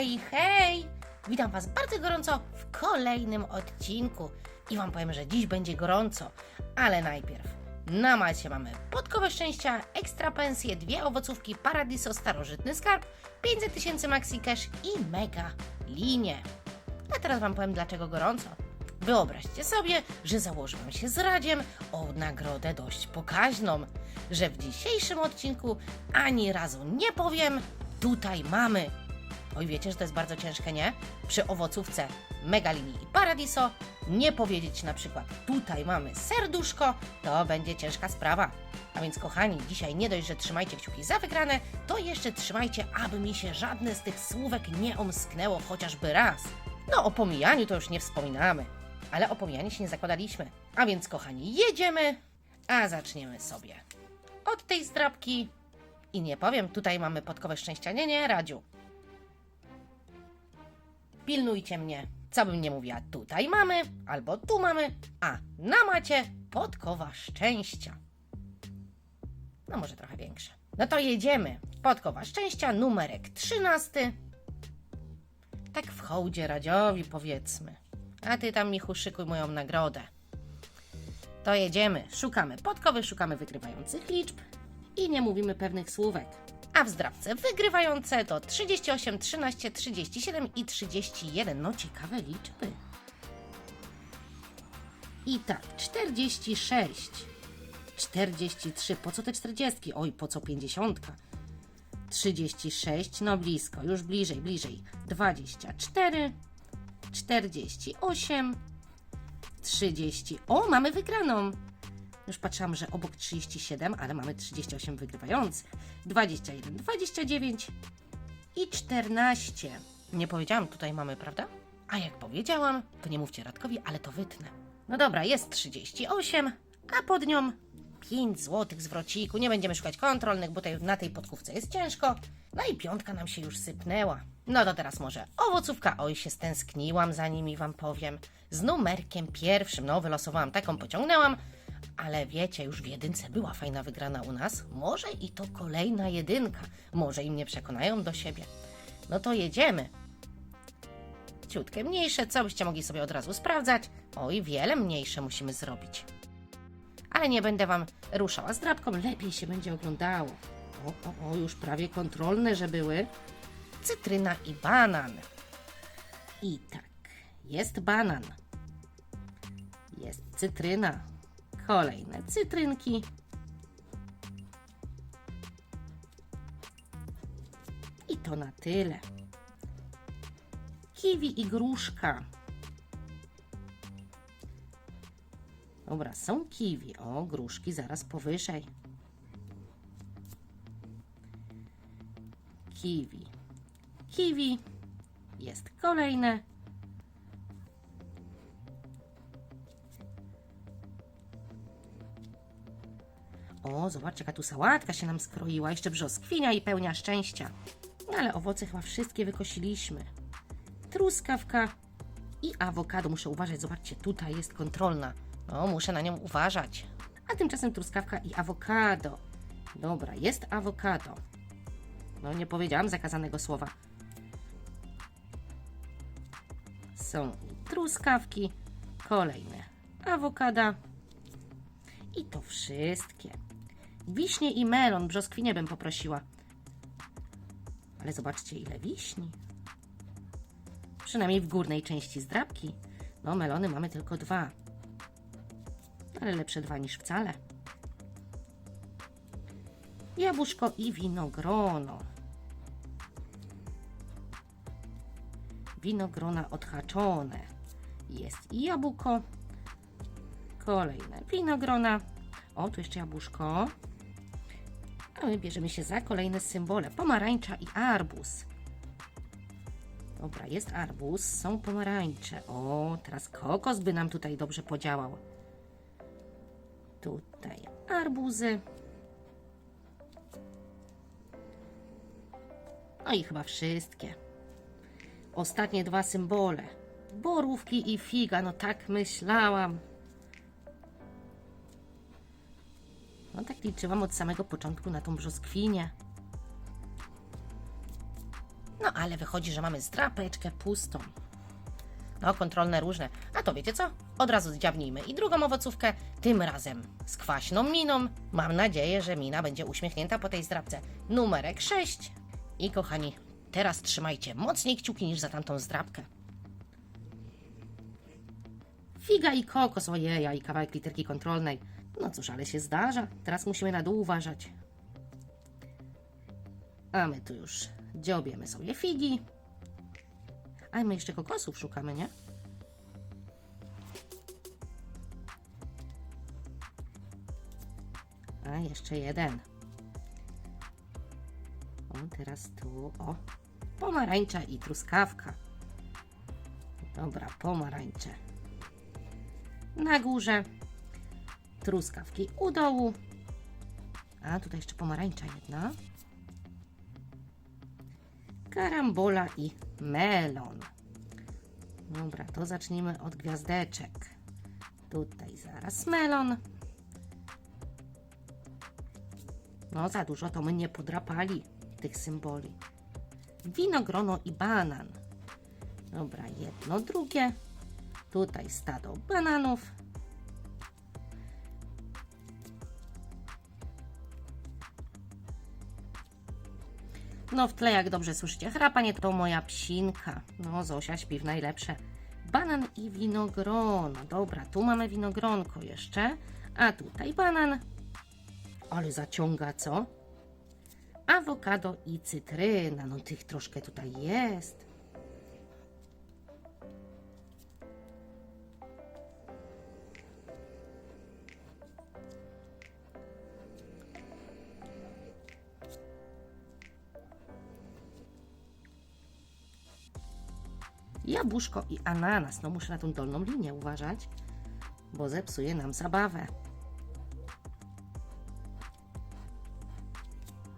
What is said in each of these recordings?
Hej, hej! Witam Was bardzo gorąco w kolejnym odcinku. I Wam powiem, że dziś będzie gorąco, ale najpierw na macie mamy podkowę szczęścia, ekstra pensje, dwie owocówki, paradiso, starożytny skarb, 500 tysięcy maxi cash i mega linie. A teraz Wam powiem, dlaczego gorąco. Wyobraźcie sobie, że założyłam się z Radziem o nagrodę dość pokaźną, że w dzisiejszym odcinku ani razu nie powiem, tutaj mamy. Oj, wiecie, że to jest bardzo ciężkie, nie? Przy owocówce Megalini i Paradiso nie powiedzieć na przykład tutaj mamy serduszko, to będzie ciężka sprawa. A więc kochani, dzisiaj nie dość, że trzymajcie kciuki za wygrane, to jeszcze trzymajcie, aby mi się żadne z tych słówek nie omsknęło chociażby raz. No, o pomijaniu to już nie wspominamy, ale o pomijanie się nie zakładaliśmy. A więc kochani, jedziemy, a zaczniemy sobie od tej zdrabki. I nie powiem, tutaj mamy podkowę szczęścia. Nie, nie, Radziu. Pilnujcie mnie. Co bym nie mówiła, tutaj mamy, albo tu mamy, a na macie podkowa szczęścia. No może trochę większe. No to jedziemy. Podkowa szczęścia, numerek 13. Tak w hołdzie Radziowi powiedzmy. A ty tam, Michu, szykuj moją nagrodę. To jedziemy. Szukamy podkowy, szukamy wygrywających liczb i nie mówimy pewnych słówek. A w zdrabce wygrywające to 38, 13, 37 i 31. No ciekawe liczby. I tak, 46, 43. Po co te 40? Oj, po co 50? 36, no blisko, już bliżej, bliżej. 24, 48, 30. O, mamy wygraną. Już patrzyłam, że obok 37, ale mamy 38 wygrywających. 21, 29 i 14. Nie powiedziałam, tutaj mamy, prawda? A jak powiedziałam, to nie mówcie Radkowi, ale to wytnę. No dobra, jest 38, a pod nią 5 złotych zwrociku. Nie będziemy szukać kontrolnych, bo tutaj na tej podkówce jest ciężko. No i piątka nam się już sypnęła. No to teraz może owocówka. Oj, się stęskniłam za nimi, wam powiem. Z numerkiem pierwszym. No, wylosowałam taką, pociągnęłam. Ale wiecie, już w jedynce była fajna wygrana u nas. Może i to kolejna jedynka. Może i mnie przekonają do siebie. No to jedziemy. Ciutkie mniejsze, co byście mogli sobie od razu sprawdzać. Oj, wiele mniejsze musimy zrobić. Ale nie będę wam ruszała z drapką, lepiej się będzie oglądało. O, o, o, już prawie kontrolne, że były. Cytryna i banan. I tak, jest banan. Jest cytryna. Kolejne cytrynki. I to na tyle. Kiwi i gruszka. Dobra, są kiwi. O, gruszki zaraz powyżej. Kiwi. Kiwi. Jest kolejne. O, zobaczcie, jaka tu sałatka się nam skroiła. Jeszcze brzoskwinia i pełnia szczęścia. No, ale owoce chyba wszystkie wykosiliśmy. Truskawka i awokado. Muszę uważać, zobaczcie, tutaj jest kontrolna. No, muszę na nią uważać. A tymczasem truskawka i awokado. Dobra, jest awokado. No, nie powiedziałam zakazanego słowa. Są truskawki, kolejne awokada. I to wszystkie. Wiśnie i melon, brzoskwinie bym poprosiła. Ale zobaczcie, ile wiśni. Przynajmniej w górnej części zdrabki. No, melony mamy tylko dwa. Ale lepsze dwa niż wcale. Jabłuszko i winogrono. Winogrona odhaczone. Jest i jabłko. Kolejne winogrona. O, tu jeszcze jabłuszko. A my bierzemy się za kolejne symbole. Pomarańcza i arbuz. Dobra, jest arbuz, są pomarańcze. O, teraz kokos by nam tutaj dobrze podziałał. Tutaj arbuzy. No i chyba wszystkie. Ostatnie dwa symbole. Borówki i figa, no tak myślałam. No tak liczyłam od samego początku na tą brzoskwinię. No ale wychodzi, że mamy zdrapeczkę pustą. No, kontrolne różne. A to wiecie co? Od razu zdziabnijmy i drugą owocówkę, tym razem z kwaśną miną. Mam nadzieję, że mina będzie uśmiechnięta po tej zdrabce. Numerek 6. I kochani, teraz trzymajcie mocniej kciuki niż za tamtą zdrabkę. Figa i kokos, ojeja, i kawałek literki kontrolnej. No cóż, ale się zdarza. Teraz musimy na dół uważać. A my tu już dziobiemy sobie figi. A my jeszcze kokosów szukamy, nie? A jeszcze jeden. O, teraz tu, o, pomarańcza i truskawka. Dobra, pomarańcze. Na górze, truskawki u dołu. A tutaj jeszcze pomarańcza jedna. Karambola i melon. Dobra, to zacznijmy od gwiazdeczek. Tutaj zaraz melon. No, za dużo to my nie podrapali tych symboli. Winogrono i banan. Dobra, jedno, drugie. Tutaj stado bananów. No w tle, jak dobrze słyszycie, chrapanie to moja psinka. No, Zosia śpi w najlepsze. Banan i winogrono. Dobra, tu mamy winogronko jeszcze. A tutaj banan. Ale zaciąga, co? Awokado i cytryna. No tych troszkę tutaj jest. Jabłuszko i ananas. No muszę na tą dolną linię uważać, bo zepsuje nam zabawę.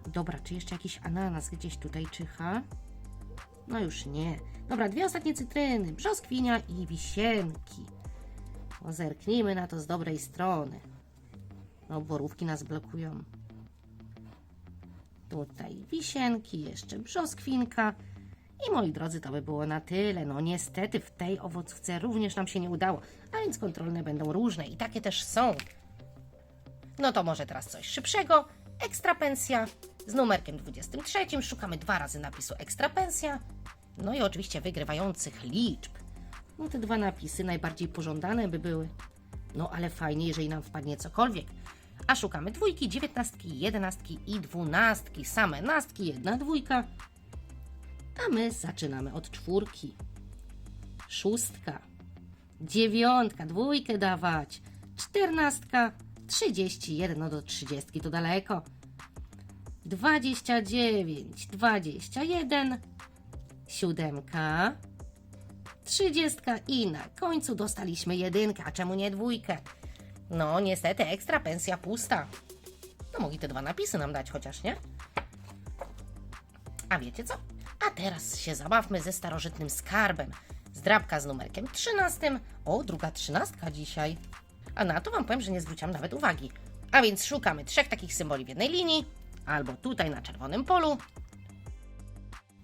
Dobra, czy jeszcze jakiś ananas gdzieś tutaj czyha? No już nie. Dobra, dwie ostatnie cytryny, brzoskwinia i wisienki. No, zerknijmy na to z dobrej strony. No, borówki nas blokują. Tutaj wisienki, jeszcze brzoskwinka. I moi drodzy, to by było na tyle. No niestety w tej owocówce również nam się nie udało, a więc kontrolne będą różne i takie też są. No to może teraz coś szybszego. Ekstra pensja z numerkiem 23. Szukamy dwa razy napisu ekstra pensja. No i oczywiście wygrywających liczb. No te dwa napisy najbardziej pożądane by były. No ale fajnie, jeżeli nam wpadnie cokolwiek. A szukamy dwójki, dziewiętnastki, jedenastki i dwunastki. Same nastki, jedna dwójka. A my zaczynamy od czwórki. Szóstka. Dziewiątka, dwójkę dawać. Czternastka. Trzydzieści jeden, no do trzydziestki to daleko. Dwadzieścia dziewięć, dwadzieścia jeden. Siódemka. Trzydziestka i na końcu dostaliśmy jedynkę, a czemu nie dwójkę? No, niestety, ekstra pensja pusta. No, mogli te dwa napisy nam dać chociaż, nie? A wiecie co? A teraz się zabawmy ze starożytnym skarbem. Zdrabka z numerkiem 13. O, druga trzynastka dzisiaj. A na to Wam powiem, że nie zwróciłam nawet uwagi. A więc szukamy trzech takich symboli w jednej linii, albo tutaj na czerwonym polu.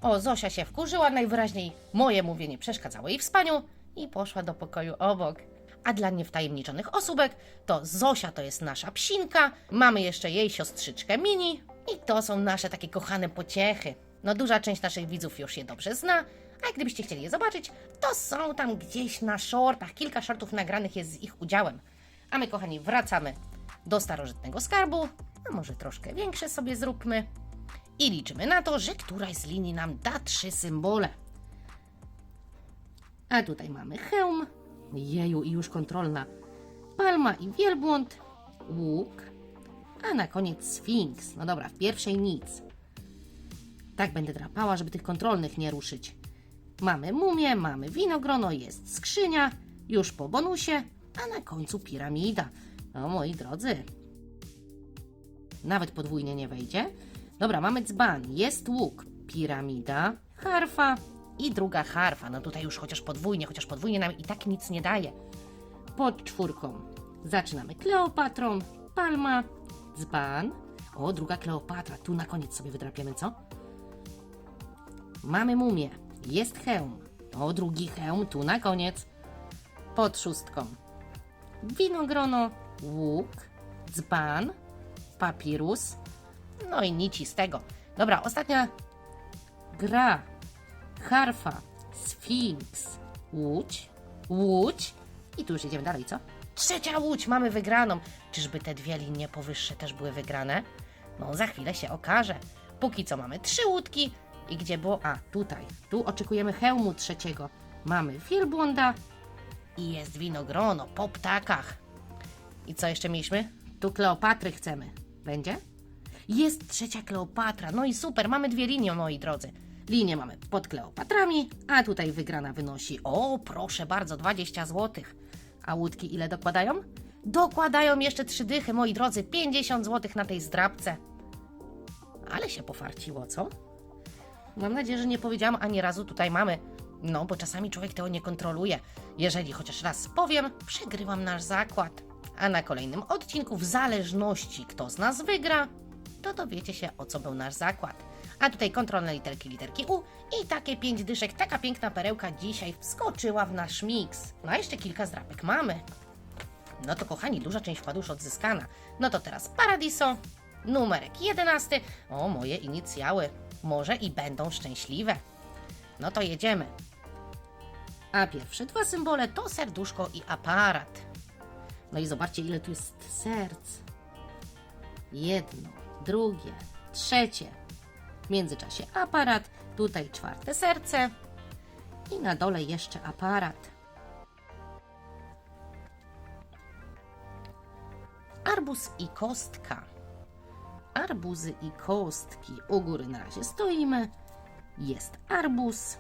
O, Zosia się wkurzyła, najwyraźniej moje mówienie przeszkadzało jej w spaniu i poszła do pokoju obok. A dla niewtajemniczonych osóbek, to Zosia to jest nasza psinka, mamy jeszcze jej siostrzyczkę Mini i to są nasze takie kochane pociechy. No duża część naszych widzów już je dobrze zna, a gdybyście chcieli je zobaczyć, to są tam gdzieś na shortach, kilka shortów nagranych jest z ich udziałem. A my kochani wracamy do starożytnego skarbu, a może troszkę większe sobie zróbmy i liczymy na to, że któraś z linii nam da trzy symbole. A tutaj mamy hełm, jeju i już kontrolna, palma i wielbłąd, łuk, a na koniec sfinks. No dobra, w pierwszej nic. Tak będę drapała, żeby tych kontrolnych nie ruszyć. Mamy mumię, mamy winogrono, jest skrzynia, już po bonusie, a na końcu piramida. No moi drodzy, nawet podwójnie nie wejdzie. Dobra, mamy dzban, jest łuk, piramida, harfa i druga harfa. No tutaj już chociaż podwójnie, chociaż podwójnie nam i tak nic nie daje. Pod czwórką zaczynamy Kleopatrą, palma, dzban. O, druga Kleopatra, tu na koniec sobie wydrapiemy, co? Mamy mumię. Jest hełm. O, drugi hełm tu na koniec. Pod szóstką. Winogrono, łuk, dzban, papirus, no i nici z tego. Dobra, ostatnia gra. Harfa, sfinks, łódź, łódź i tu już idziemy dalej, co? Trzecia łódź, mamy wygraną. Czyżby te dwie linie powyższe też były wygrane? No, za chwilę się okaże. Póki co mamy trzy łódki i gdzie było? A, tutaj. Tu oczekujemy hełmu trzeciego. Mamy wielbłąda i jest winogrono po ptakach. I co jeszcze mieliśmy? Tu Kleopatry chcemy. Będzie? Jest trzecia Kleopatra. No i super, mamy dwie linie, moi drodzy. Linię mamy pod Kleopatrami, a tutaj wygrana wynosi, o proszę bardzo, 20 zł. A łódki ile dokładają? Dokładają jeszcze trzy dychy, moi drodzy, 50 zł na tej zdrabce. Ale się pofarciło, co? Mam nadzieję, że nie powiedziałam ani razu tutaj mamy. No, bo czasami człowiek tego nie kontroluje. Jeżeli chociaż raz powiem, przegrywam nasz zakład. A na kolejnym odcinku, w zależności kto z nas wygra, to dowiecie się o co był nasz zakład. A tutaj kontrolne literki, literki U i takie pięć dyszek, taka piękna perełka dzisiaj wskoczyła w nasz miks. No a jeszcze kilka zdrapek mamy. No to kochani, duża część wkładu już odzyskana. No to teraz Paradiso, numerek 11. O, moje inicjały. Może i będą szczęśliwe. No to jedziemy. A pierwsze dwa symbole to serduszko i aparat. No i zobaczcie, ile tu jest serc. Jedno, drugie, trzecie. W międzyczasie aparat, tutaj czwarte serce i na dole jeszcze aparat. Arbuz i kostka. Arbuzy i kostki. U góry na razie stoimy. Jest arbuz.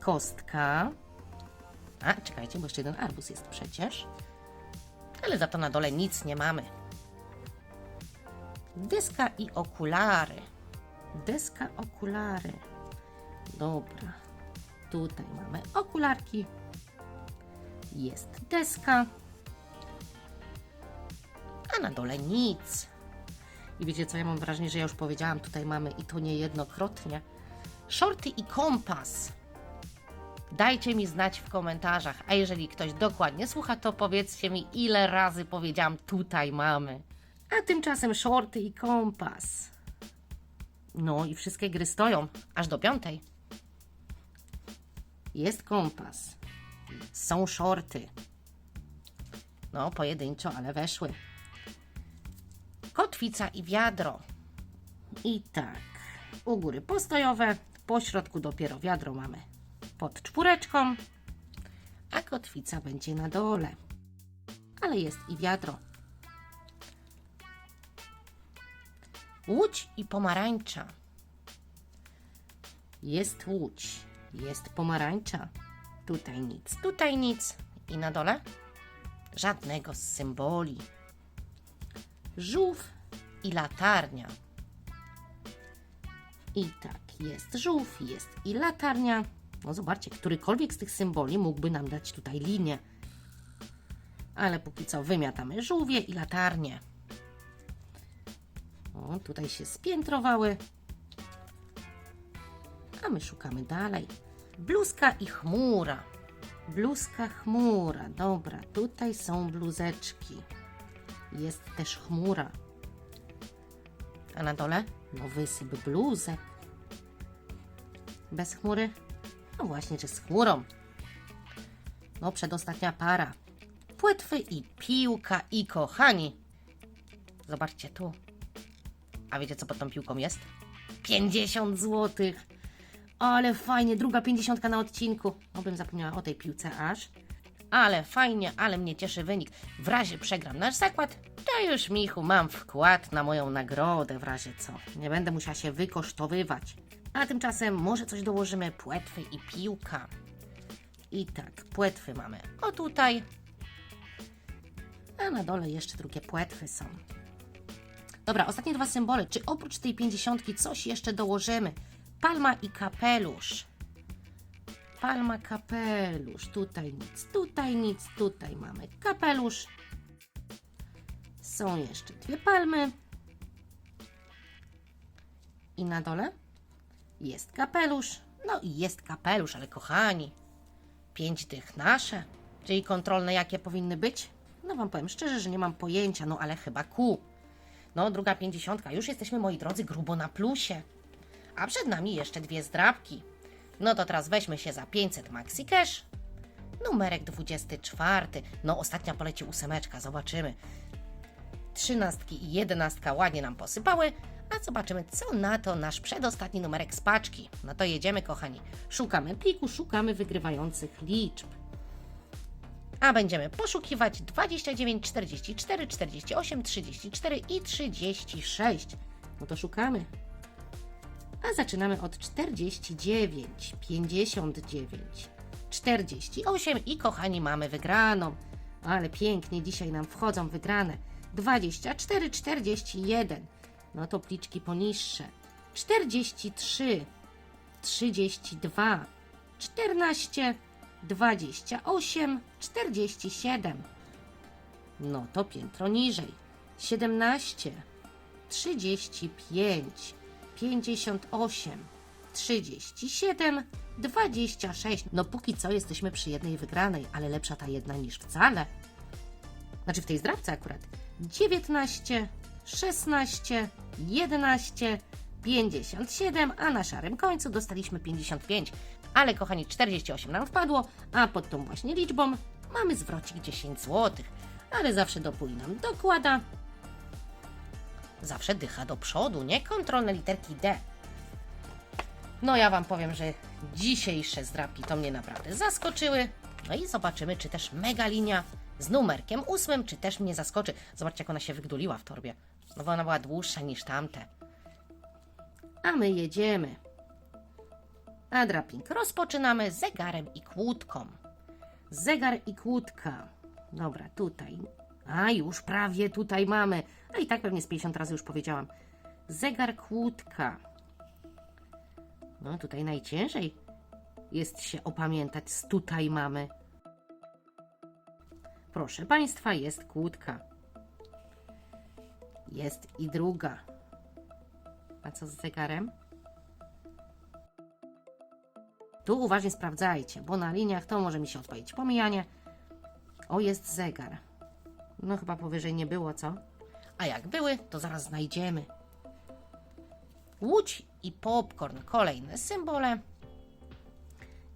Kostka. A, czekajcie, bo jeszcze jeden arbuz jest przecież. Ale za to na dole nic nie mamy. Deska i okulary. Deska, okulary. Dobra. Tutaj mamy okularki. Jest deska. A na dole nic. I wiecie co, ja mam wrażenie, że ja już powiedziałam, tutaj mamy i to niejednokrotnie. Shorty i kompas. Dajcie mi znać w komentarzach, a jeżeli ktoś dokładnie słucha, to powiedzcie mi, ile razy powiedziałam tutaj mamy. A tymczasem shorty i kompas. No i wszystkie gry stoją, aż do piątej. Jest kompas. Są shorty. No, pojedynczo, ale weszły. Kotwica i wiadro. I tak, u góry postojowe, po środku dopiero wiadro mamy pod czwóreczką, a kotwica będzie na dole. Ale jest i wiadro. Łódź i pomarańcza. Jest łódź, jest pomarańcza. Tutaj nic, tutaj nic. I na dole? Żadnego z symboli. Żółw i latarnia. I tak, jest żółw, jest i latarnia. No zobaczcie, którykolwiek z tych symboli mógłby nam dać tutaj linię. Ale póki co wymiatamy żółwie i latarnie. O, tutaj się spiętrowały. A my szukamy dalej. Bluzka i chmura. Bluzka, chmura. Dobra, tutaj są bluzeczki. Jest też chmura. A na dole? No wysyp bluzek. Bez chmury? No właśnie, czy z chmurą. No przedostatnia para. Płetwy i piłka i kochani. Zobaczcie tu. A wiecie co pod tą piłką jest? 50 złotych. Ale fajnie, druga 50 na odcinku. Obym zapomniała o tej piłce aż. Ale fajnie, ale mnie cieszy wynik. W razie przegram nasz zakład, to już Michu mam wkład na moją nagrodę w razie co. Nie będę musiała się wykosztowywać. A tymczasem może coś dołożymy, płetwy i piłka. I tak, płetwy mamy o tutaj. A na dole jeszcze drugie płetwy są. Dobra, ostatnie dwa symbole. Czy oprócz tej pięćdziesiątki coś jeszcze dołożymy? Palma i kapelusz. Palma, kapelusz. Tutaj nic, tutaj nic, tutaj mamy kapelusz. Są jeszcze dwie palmy. I na dole? Jest kapelusz. No i jest kapelusz, ale kochani, pięć tych nasze, czyli kontrolne jakie powinny być? No wam powiem szczerze, że nie mam pojęcia, no ale chyba Q. No, druga pięćdziesiątka. Już jesteśmy, moi drodzy, grubo na plusie. A przed nami jeszcze dwie zdrabki. No to teraz weźmy się za 500 Maxi Cash. Numerek 24. No, ostatnia poleci ósemeczka, zobaczymy. Trzynastki i jedenastka ładnie nam posypały, a zobaczymy, co na to nasz przedostatni numerek z paczki. No to jedziemy, kochani. Szukamy pliku, szukamy wygrywających liczb. A będziemy poszukiwać 29, 44, 48, 34 i 36. No to szukamy. A zaczynamy od 49, 59, 48 i kochani mamy wygraną. Ale pięknie dzisiaj nam wchodzą wygrane. 24, 41. No to pliczki poniższe. 43, 32, 14, 28, 47. No to piętro niżej. 17, 35, 58, 37, 26. No póki co jesteśmy przy jednej wygranej, ale lepsza ta jedna niż wcale. Znaczy w tej zdrabce akurat. 19, 16, 11, 57, a na szarym końcu dostaliśmy 55. Ale kochani, 48 nam wpadło, a pod tą właśnie liczbą mamy zwrocik 10 zł. Ale zawsze dopój nam dokłada. Zawsze dycha do przodu, nie kontrolne literki D. No ja Wam powiem, że dzisiejsze zdrapki to mnie naprawdę zaskoczyły. No i zobaczymy, czy też mega linia z numerkiem ósmym, czy też mnie zaskoczy. Zobaczcie, jak ona się wygduliła w torbie. No bo ona była dłuższa niż tamte. A my jedziemy. A draping rozpoczynamy zegarem i kłódką. Zegar i kłódka. Dobra, tutaj. A już prawie tutaj mamy. A i tak pewnie z 50 razy już powiedziałam. Zegar kłódka. No tutaj najciężej jest się opamiętać z tutaj mamy. Proszę Państwa, jest kłódka. Jest i druga. A co z zegarem? Tu uważnie sprawdzajcie, bo na liniach to może mi się odpalić pomijanie. O, jest zegar. No chyba powyżej nie było, co? A jak były, to zaraz znajdziemy. Łódź i popcorn, kolejne symbole.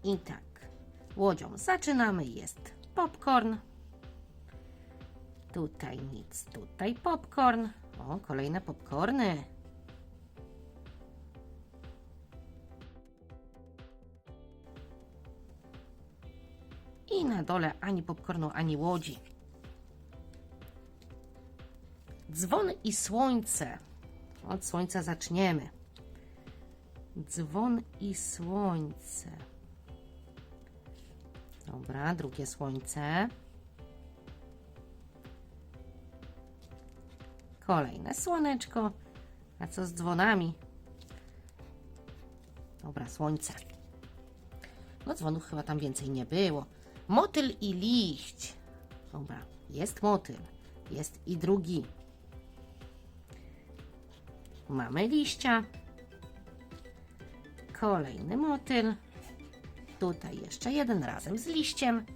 I tak, łodzią zaczynamy, jest popcorn. Tutaj nic, tutaj popcorn. O, kolejne popcorny. I na dole ani popcornu, ani łodzi. Dzwon i słońce. Od słońca zaczniemy. Dzwon i słońce. Dobra, drugie słońce. Kolejne słoneczko. A co z dzwonami? Dobra, słońce. No dzwonów chyba tam więcej nie było. Motyl i liść. Dobra, jest motyl. Jest i drugi. Mamy liścia. Kolejny motyl. Tutaj jeszcze jeden razem z liściem.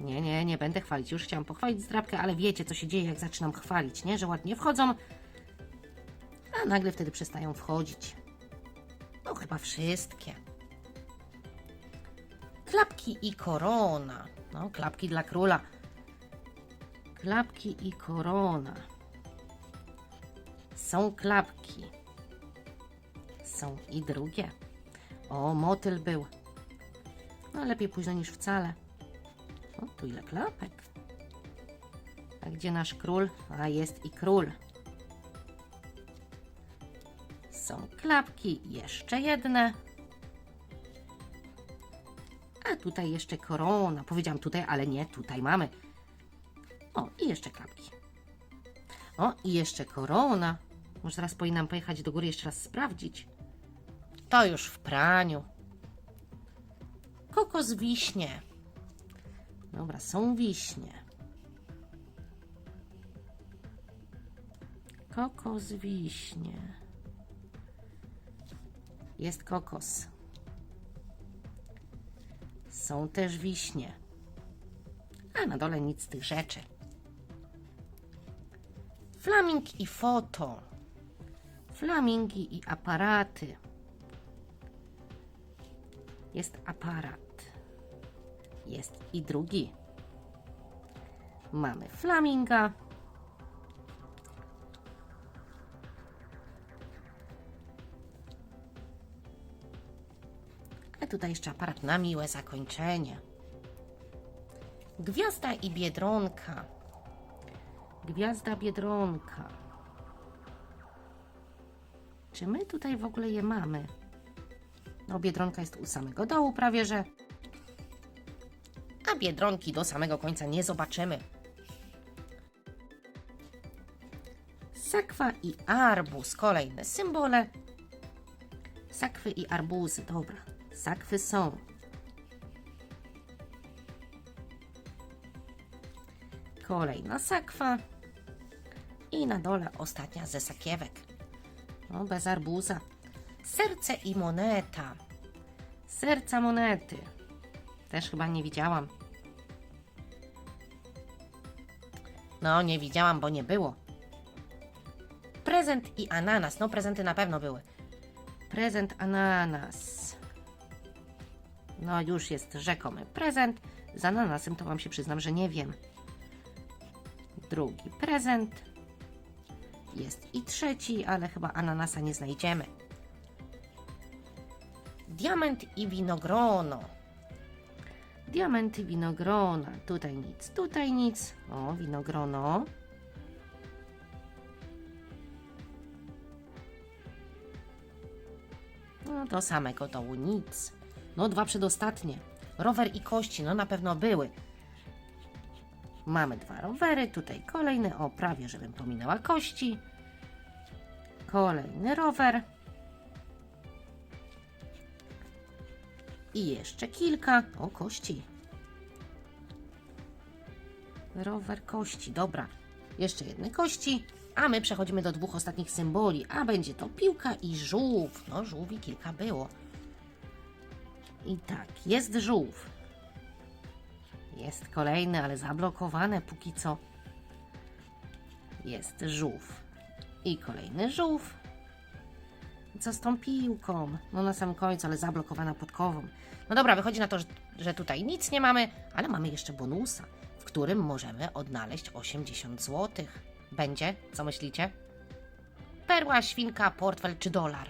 Nie, nie, nie będę chwalić. Już chciałam pochwalić zdrabkę, ale wiecie, co się dzieje, jak zaczynam chwalić, nie? Że ładnie wchodzą, a nagle wtedy przestają wchodzić. No chyba wszystkie. Klapki i korona. No, klapki dla króla. Klapki i korona. Są klapki. Są i drugie. O, motyl był. No, lepiej późno niż wcale. O, tu ile klapek. A gdzie nasz król? A jest i król. Są klapki, jeszcze jedne. A tutaj jeszcze korona. Powiedziałam tutaj, ale nie, tutaj mamy. O, i jeszcze klapki. O, i jeszcze korona. Może teraz powinnam pojechać do góry jeszcze raz sprawdzić. To już w praniu. Kokos wiśnie. Dobra, są wiśnie. Kokos wiśnie. Jest kokos. Są też wiśnie. A na dole nic z tych rzeczy. Flaming i foto. Flamingi i aparaty. Jest aparat. Jest i drugi. Mamy flaminga. A tutaj jeszcze aparat na miłe zakończenie. Gwiazda i biedronka. Gwiazda biedronka. Czy my tutaj w ogóle je mamy? No, biedronka jest u samego dołu prawie, że. A biedronki do samego końca nie zobaczymy. Sakwa i arbuz, kolejne symbole. Sakwy i arbuzy, dobra. Sakwy są. Kolejna sakwa. I na dole ostatnia ze sakiewek. No, bez arbuza. Serce i moneta. Serca monety. Też chyba nie widziałam. No, nie widziałam, bo nie było. Prezent i ananas. No, prezenty na pewno były. Prezent ananas. No, już jest rzekomy prezent. Z ananasem to Wam się przyznam, że nie wiem. Drugi prezent. Jest i trzeci, ale chyba ananasa nie znajdziemy. Diament i winogrono. Diamenty winogrona. Tutaj nic, tutaj nic. O, winogrono. No do samego dołu nic. No dwa przedostatnie. Rower i kości, no na pewno były. Mamy dwa rowery, tutaj kolejny, o prawie żebym pominęła kości. Kolejny rower. I jeszcze kilka. O, kości. Rower kości, dobra. Jeszcze jedne kości. A my przechodzimy do dwóch ostatnich symboli. A będzie to piłka i żółw. No, żółwi kilka było. I tak, jest żółw. Jest kolejny, ale zablokowane póki co. Jest żółw. I kolejny żółw. Co z tą piłką? No na samym końcu, ale zablokowana podkową. No dobra, wychodzi na to, że, że tutaj nic nie mamy, ale mamy jeszcze bonusa, w którym możemy odnaleźć 80 zł. Będzie? Co myślicie? Perła, świnka, portfel czy dolar?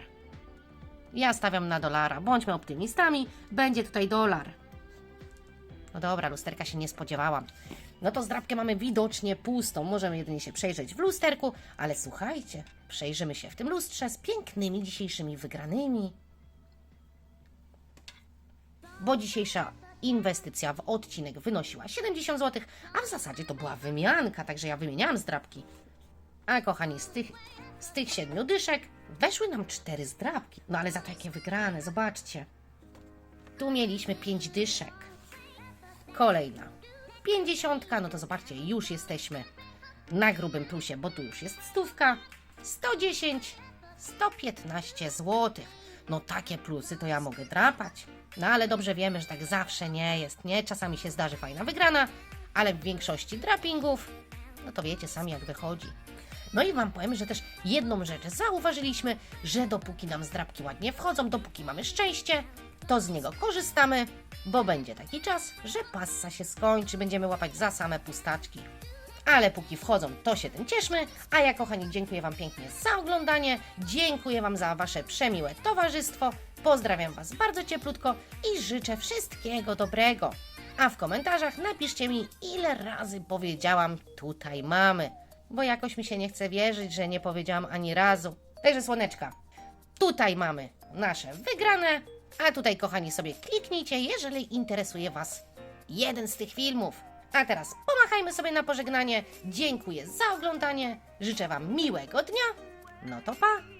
Ja stawiam na dolara. Bądźmy optymistami. Będzie tutaj dolar. No dobra, lusterka się nie spodziewałam. No to zdrabkę mamy widocznie pustą. Możemy jedynie się przejrzeć w lusterku, ale słuchajcie, przejrzymy się w tym lustrze z pięknymi dzisiejszymi wygranymi. Bo dzisiejsza inwestycja w odcinek wynosiła 70 zł, a w zasadzie to była wymianka, także ja wymieniałam zdrabki. A kochani, z tych, z tych siedmiu dyszek weszły nam cztery zdrabki. No ale za to jakie wygrane, zobaczcie. Tu mieliśmy pięć dyszek. Kolejna. Pięćdziesiątka, no to zobaczcie, już jesteśmy na grubym plusie, bo tu już jest stówka. 110, 115 zł. No takie plusy to ja mogę drapać. No ale dobrze wiemy, że tak zawsze nie jest, nie? Czasami się zdarzy fajna wygrana, ale w większości drapingów, no to wiecie sami jak wychodzi. No i Wam powiem, że też jedną rzecz zauważyliśmy, że dopóki nam zdrabki ładnie wchodzą, dopóki mamy szczęście, to z niego korzystamy, bo będzie taki czas, że passa się skończy, będziemy łapać za same pustaczki. Ale póki wchodzą, to się tym cieszmy. A ja, kochani, dziękuję Wam pięknie za oglądanie. Dziękuję Wam za Wasze przemiłe towarzystwo. Pozdrawiam Was bardzo cieplutko i życzę wszystkiego dobrego. A w komentarzach napiszcie mi, ile razy powiedziałam tutaj mamy. Bo jakoś mi się nie chce wierzyć, że nie powiedziałam ani razu. Także słoneczka, tutaj mamy nasze wygrane. A tutaj, kochani, sobie kliknijcie, jeżeli interesuje Was jeden z tych filmów. A teraz pomachajmy sobie na pożegnanie. Dziękuję za oglądanie. Życzę Wam miłego dnia. No to pa!